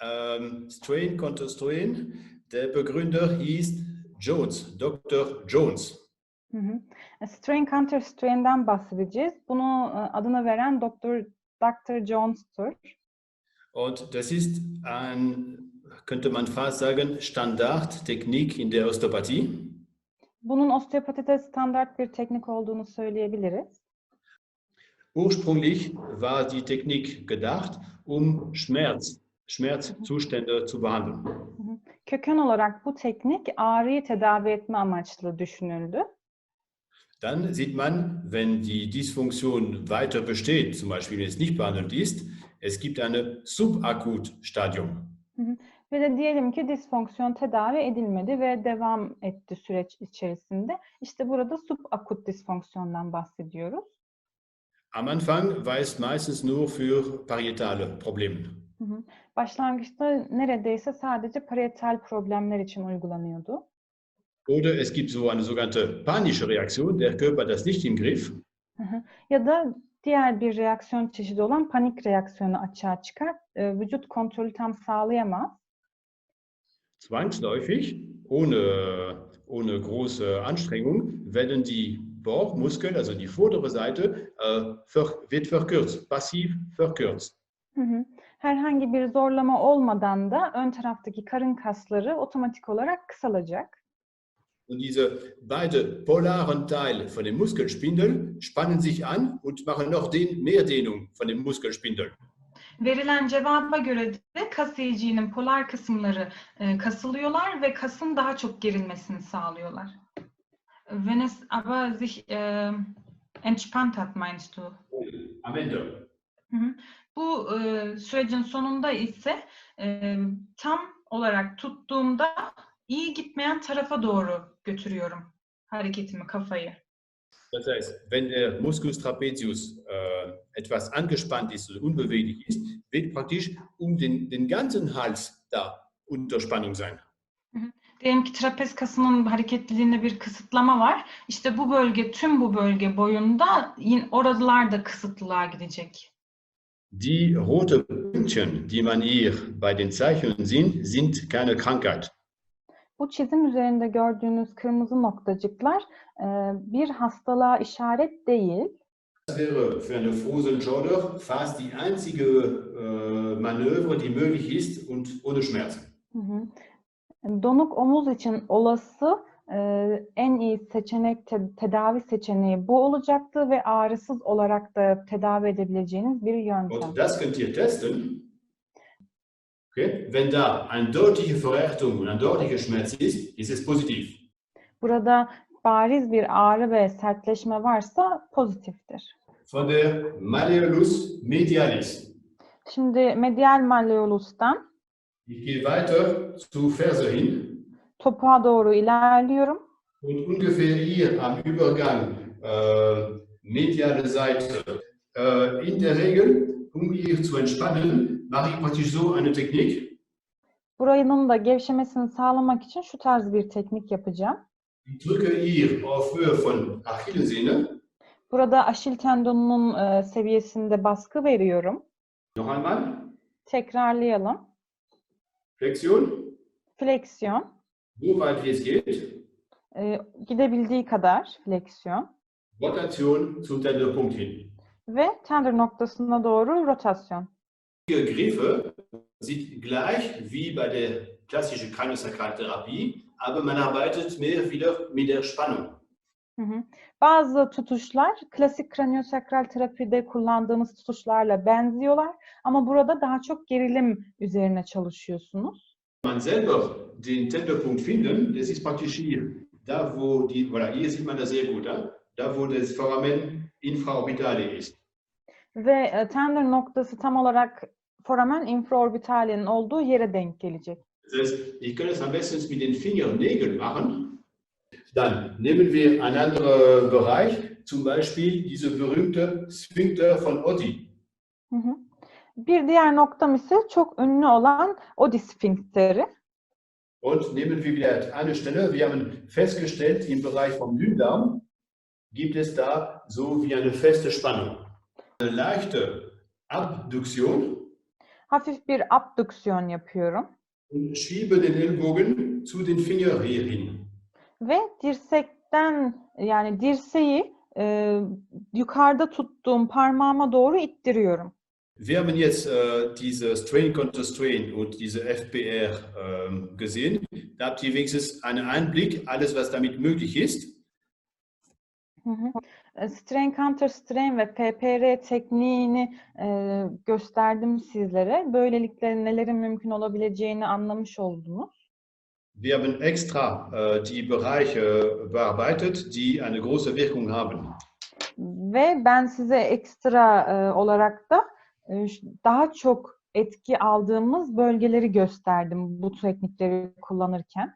ähm, strain konnte strain. Der Begründer hieß Jones, Dr. Jones. Hı hı. E, Strain counter strain'den bahsedeceğiz. Bunu e, adını veren Dr. Dr. Jones'tur. Und das ist ein, könnte man fast sagen, Standardtechnik in der Osteopathie. Bunun osteopatide standart bir teknik olduğunu söyleyebiliriz. Ursprünglich war die Technik gedacht, um Schmerz, Schmerzzustände zu behandeln. Köken olarak bu teknik ağrıyı tedavi etme amaçlı düşünüldü. Dann sieht man, wenn die Dysfunktion weiter besteht, zum Beispiel wenn es nicht behandelt ist, es gibt eine Subakutstadium. Ve de diyelim ki disfonksiyon tedavi edilmedi ve devam etti süreç içerisinde. İşte burada subakut disfonksiyondan bahsediyoruz. Am Anfang war es meistens nur für parietale Probleme. Hı hı. Başlangıçta neredeyse sadece parietal problemler için uygulanıyordu. Oder es gibt so eine sogenannte panische Reaktion, der Körper das nicht im Griff. Hı hı. Ya da diğer bir reaksiyon çeşidi olan panik reaksiyonu açığa çıkar. Ee, Vücut kontrolü tam sağlayamaz. Zwangsläufig, ohne, ohne große Anstrengung, werden die Bauchmuskeln, also die vordere Seite, äh, wird verkürzt, passiv verkürzt. Hı hı. Herhangi bir zorlama olmadan da ön taraftaki karın kasları otomatik olarak kısalacak. Und diese beiden polaren Teile von dem Muskelspindel spannen sich an und machen noch den, mehr Dehnung von dem Muskelspindel. Verilen cevaba göre de kas yiyeceğinin polar kısımları e, kasılıyorlar ve kasın daha çok gerilmesini sağlıyorlar. Wenn es aber sich e, entspannt hat, meinst du? Am Ende. Hı hı. Bu e, sürecin sonunda ise e, tam olarak tuttuğumda iyi gitmeyen tarafa doğru götürüyorum hareketimi, kafayı. Das heißt, wenn der Musculus trapezius äh, etwas angespannt ist oder unbeweglich ist, wird praktisch um den, den ganzen Hals da Unterspannung sein. Diyelim ki trapez kasının hareketliliğinde bir kısıtlama var. İşte bu bölge, tüm bu bölge boyunda yine oralar da kısıtlılığa gidecek. Die rote Pünktchen, die man hier bei den Zeichnungen sieht, sind keine Krankheit. Bu çizim üzerinde gördüğünüz kırmızı noktacıklar e, bir hastalığa işaret değil. Das wäre für eine Frozen Shoulder fast die einzige äh, Manöver, die möglich ist und ohne Schmerzen. Hı hı. Donuk omuz için olası en iyi seçenek, te- tedavi seçeneği bu olacaktı ve ağrısız olarak da tedavi edebileceğiniz bir yöntem. Und das könnt ihr testen. Okay? Wenn da eine deutliche Verhärtung und ein deutlicher Schmerz ist, ist es positiv. Burada bariz bir ağrı ve sertleşme varsa pozitiftir. Von der Malleolus medialis. Şimdi medial malleolus'tan Ich gehe weiter zu Ferse hin topuğa doğru ilerliyorum. und ungefähr hier am Übergang äh, mediale Seite. Äh, in der Regel, um hier zu entspannen, mache ich praktisch so eine Technik. Buranın da gevşemesini sağlamak için şu tarz bir teknik yapacağım. Ich drücke hier auf Höhe von Achillessehne. Burada aşil tendonunun e, seviyesinde baskı veriyorum. Noch einmal. Tekrarlayalım. Flexion. Fleksiyon. So weit es geht. e, gidebildiği kadar fleksiyon. Rotation zum Tenderpunkt hin. Ve tender noktasına doğru rotasyon. Die Griffe sieht gleich wie bei der klassischen Kraniosakraltherapie, aber man arbeitet mehr wieder mit der Spannung. Hı hı. Bazı tutuşlar klasik kraniosakral terapide kullandığımız tutuşlarla benziyorlar ama burada daha çok gerilim üzerine çalışıyorsunuz. Man selber den Tenderpunkt finden, das ist praktisch hier. Da wo die, voilà, hier sieht man das sehr gut, da, da wo das Foramen infraorbitale ist. Ve e, tender noktası tam olarak foramen infraorbitale'nin olduğu yere denk gelecek. Das heißt, ich kann es am besten mit den Fingernägeln machen. Dann nehmen wir einen anderen Bereich, zum Beispiel diese berühmte Sphincter von Otti. Hı. Bir diğer noktam ise çok ünlü olan odisfinkteri. Und nehmen wir wieder eine Stelle. Wir haben festgestellt, im Bereich vom Dünndarm gibt es da so wie eine feste Spannung. Eine leichte Abduktion. hafif bir abdüksiyon yapıyorum. und schiebe den Ellbogen zu den Finger hier hin. Ve dirsekten yani dirseği e, yukarıda tuttuğum parmağıma doğru ittiriyorum. Wir haben jetzt äh, diese Strain Counter Strain und diese FPR ähm, gesehen. Da habt ihr wenigstens einen Einblick, alles was damit möglich ist. Hı hı. E, Strain counter strain ve PPR tekniğini e, gösterdim sizlere. Böylelikle nelerin mümkün olabileceğini anlamış oldunuz. Wir haben extra äh, die Bereiche bearbeitet, die eine große Wirkung haben. Ve ben size ekstra e, olarak da daha çok etki aldığımız bölgeleri gösterdim bu teknikleri kullanırken.